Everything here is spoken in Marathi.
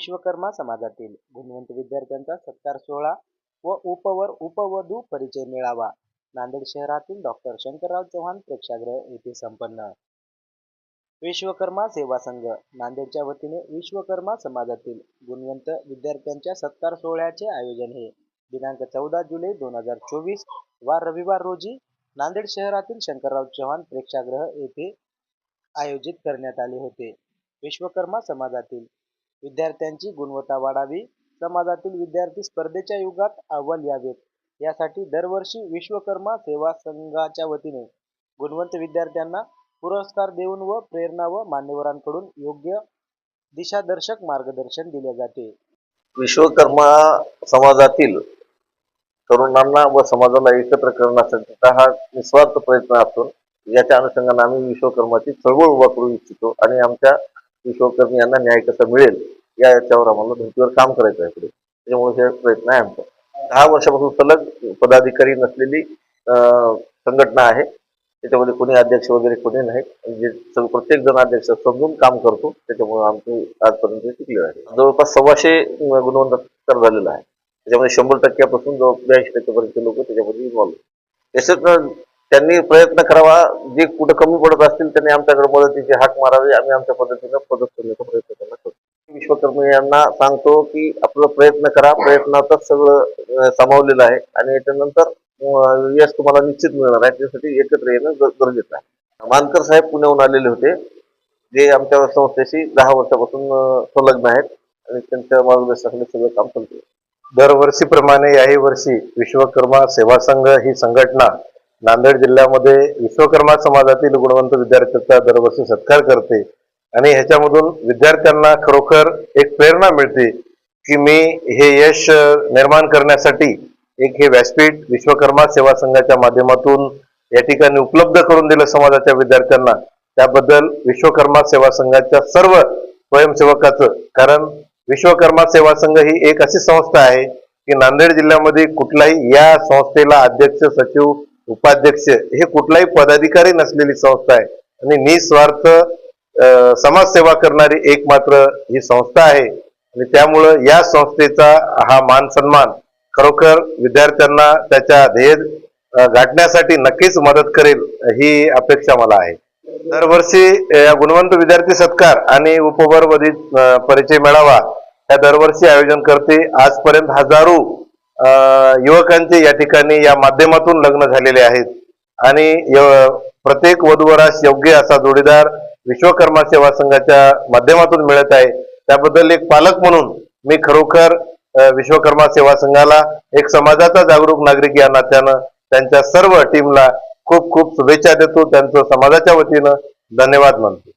विश्वकर्मा समाजातील गुणवंत विद्यार्थ्यांचा सत्कार सोहळा व उपवर उपवधू परिचय मेळावा. नांदेड शहरातील डॉक्टर शंकरराव चव्हाण प्रेक्षागृह येथे संपन्न. विश्वकर्मा सेवा संघ. नांदेडच्या वतीने विश्वकर्मा समाजातील गुणवंत विद्यार्थ्यांच्या सत्कार सोहळ्याचे आयोजन हे दिनांक चौदा जुलै दोन हजार चोवीस वार रविवार रोजी नांदेड शहरातील शंकरराव चव्हाण प्रेक्षागृह येथे आयोजित करण्यात आले होते. विश्वकर्मा समाजातील विद्यार्थ्यांची गुणवत्ता वाढावी. समाजातील विद्यार्थी स्पर्धेच्या युगात अव्वल यावेत. यासाठी दरवर्षी विश्वकर्मा सेवा संघाच्या वतीने गुणवंत विद्यार्थ्यांना पुरस्कार देऊन व प्रेरणा व मान्यवरांकडून योग्य दिशादर्शक मार्गदर्शन दिले जाते. विश्वकर्मा समाजातील तरुणांना व समाजाला एकत्र करण्यासाठी हा निस्वार्थ प्रयत्न असून याच्या अनुषंगाने आम्ही विश्वकर्माची चळवळ उभा करू इच्छितो आणि आमच्या विश्वकर्मी यांना न्याय कसा मिळेल? या याच्यावर आम्हाला धर्तीवर काम करायचं आहे पुढे. त्याच्यामुळे हे प्रयत्न आहे आमचा. दहा वर्षापासून सलग पदाधिकारी नसलेली संघटना आहे. त्याच्यामध्ये कोणी अध्यक्ष वगैरे कोणी नाही. म्हणजे जे प्रत्येक जण अध्यक्ष समजून काम करतो. त्याच्यामुळे आमचे आजपर्यंत टिकले आहे. जवळपास सव्वाशे अं, गुणवंत झालेला आहे. त्याच्यामध्ये शंभर टक्क्यापासून जवळ ब्याऐंशी टक्क्यापर्यंत लोक त्याच्यामध्ये इन्व्हॉल्व तसेच त्यांनी प्रयत्न करावा. जे कुठं कमी पडत असतील त्यांनी आमच्याकडे मदतीचे हाक मारावे. आम्ही आमच्या पद्धतीनं मदत करण्याचा प्रयत्न करणार. करतो यांना सांगतो की आपला प्रयत्न करा. प्रयत्नातच सगळं सामावलेलं आहे. आणि याच्यानंतर यश तुम्हाला निश्चित मिळणार आहे. त्यासाठी एकत्र येणं गरजेचं आहे. मानकर साहेब पुण्याहून आलेले होते. जे आमच्या संस्थेशी दहा वर्षापासून संलग्न आहेत. आणि त्यांच्या मार्गदर्शनाने सगळं काम चालतं. दरवर्षीप्रमाणे याही वर्षी विश्वकर्मा सेवा संघ ही संघटना नांदेड जिल्ह्यामध्ये विश्वकर्मा समाजातील गुणवंत विद्यार्थ्यांचा दरवर्षी सत्कार करते. आणि ह्याच्यामधून विद्यार्थ्यांना खरोखर एक प्रेरणा मिळते की मी हे यश निर्माण करण्यासाठी एक हे व्यासपीठ विश्वकर्मा सेवा संघाच्या माध्यमातून या ठिकाणी उपलब्ध करून दिलं समाजाच्या विद्यार्थ्यांना. त्याबद्दल विश्वकर्मा सेवा संघाच्या सर्व स्वयंसेवकाचं कारण विश्वकर्मा सेवा संघ ही एक अशी संस्था आहे की नांदेड जिल्ह्यामध्ये कुठलाही या संस्थेला अध्यक्ष सचिव उपाध्यक्ष हे कुठलाही पदाधिकारी नसलेली संस्था आहे. आणि निस्वार्थ समाजसेवा करणारी एक मात्र ही संस्था आहे. आणि त्यामुळं या संस्थेचा हा मान सन्मान खरोखर विद्यार्थ्यांना त्याच्या ध्येय गाठण्यासाठी नक्कीच मदत करेल ही अपेक्षा मला आहे. दरवर्षी गुणवंत विद्यार्थी सत्कार आणि उपवर्वधित परिचय मेळावा या दरवर्षी आयोजन करते. आजपर्यंत हजारो युवकांचे या ठिकाणी या माध्यमातून लग्न झालेले आहेत. आणि य- प्रत्येक वधूवरास योग्य असा जोडीदार विश्वकर्मा सेवा संघाच्या माध्यमातून मिळत आहे. त्याबद्दल एक पालक म्हणून मी खरोखर विश्वकर्मा सेवा संघाला एक समाजाचा जागरूक नागरिक या नात्यानं त्यांच्या सर्व टीमला खूप खूप शुभेच्छा देतो. त्यांचं समाजाच्या वतीनं धन्यवाद मानतो.